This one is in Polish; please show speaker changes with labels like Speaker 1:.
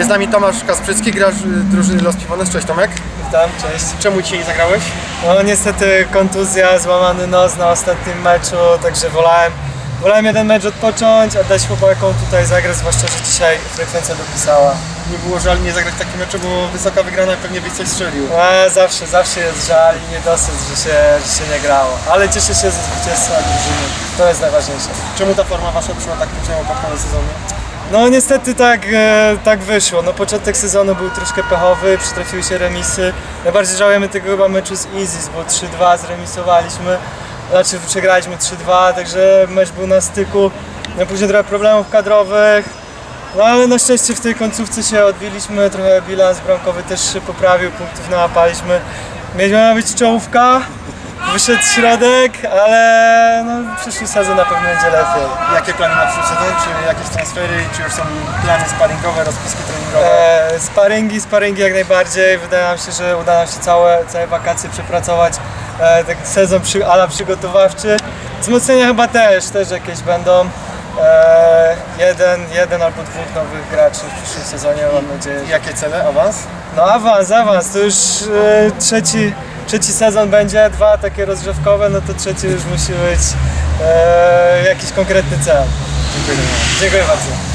Speaker 1: Jest z nami Tomasz Kasprzycki, grasz y, drużyny Los Piwones. Cześć Tomek.
Speaker 2: Witam, cześć.
Speaker 1: Czemu dzisiaj nie zagrałeś?
Speaker 2: No niestety kontuzja, złamany nos na ostatnim meczu, także wolałem, wolałem jeden mecz odpocząć, a dać chłopakom tutaj zagrać, zwłaszcza, że dzisiaj frekwencja dopisała.
Speaker 1: Nie było żal nie zagrać takie mecze, bo wysoka wygrana pewnie byś coś strzelił.
Speaker 2: A zawsze, zawsze jest żal i niedosyt, że się, że się nie grało. Ale cieszę się ze zwycięstwa drużyny, to jest najważniejsze.
Speaker 1: Czemu ta forma wasza przyszła tak późno pod koniec sezonu?
Speaker 2: No niestety tak, e, tak wyszło. No, początek sezonu był troszkę pechowy, przytrafiły się remisy. Najbardziej żałujemy tego chyba meczu z Izis, bo 3-2 zremisowaliśmy. Znaczy przegraliśmy 3-2, także mecz był na styku. No, później trochę problemów kadrowych. No ale na szczęście w tej końcówce się odbiliśmy, trochę bilans bramkowy też się poprawił, punktów nałapaliśmy. Miała być czołówka, wyszedł środek, ale no, przyszły sezon na pewno będzie lepiej.
Speaker 1: Jakie plany na przyszły sezon? Czy jakieś transfery? Czy już są plany sparingowe, rozpiski treningowe?
Speaker 2: E, sparingi, sparingi jak najbardziej. Wydaje nam się, że uda nam się całe, całe wakacje przepracować. E, taki sezon przy, ala przygotowawczy. Wzmocnienia chyba też, też jakieś będą. E, jeden, jeden albo dwóch nowych graczy w przyszłym sezonie, mam nadzieję.
Speaker 1: Jakie cele? Awans?
Speaker 2: No awans, awans, to już e, trzeci, trzeci sezon będzie, dwa takie rozgrzewkowe, no to trzeci już musi być e, jakiś konkretny cel.
Speaker 1: Dziękuję.
Speaker 2: Dziękuję bardzo.